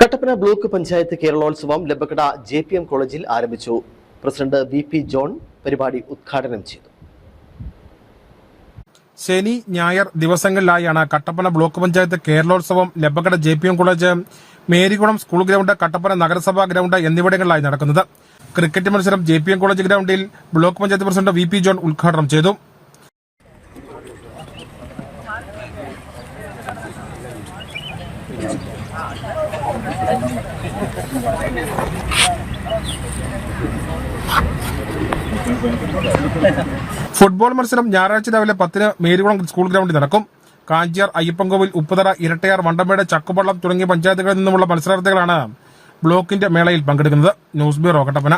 Kattappana block panchayat Keralotsavam Labbakkada J P M കോളേജിൽ ആരംഭിച്ചു. President V P John പരിപാടി ഉദ്ഘാടനം ചെയ്തു. ശനി ഞായർ ദിവസങ്ങളിലായാണ് Kattappana block panchayat Keralotsavam Labbakkada J P M college Marykulam school ground Kattappana നഗരസഭാ ground എന്നിവിടങ്ങളിലായി നടക്കുന്നത്. ക്രിക്കറ്റ് മത്സരം ജെ പി എം കോളേജ് ഗ്രൗണ്ടിൽ block panchayat president V P John ഉദ്ഘാടനം ചെയ്തു. ഫുട്ബോൾ മത്സരം ഞായറാഴ്ച രാവിലെ പത്തിന് മേരികുളം സ്കൂൾ ഗ്രൗണ്ടിൽ നടക്കും. കാഞ്ചിയാർ അയ്യപ്പൻകോവിൽ ഉപ്പുതറ ഇരട്ടയാർ വണ്ടമേട് ചക്കുപള്ളം തുടങ്ങിയ പഞ്ചായത്തുകളിൽ നിന്നുമുള്ള മത്സരാർത്ഥികളാണ് ബ്ലോക്കിന്റെ മേളയിൽ പങ്കെടുക്കുന്നത്. News bureau Kattappana.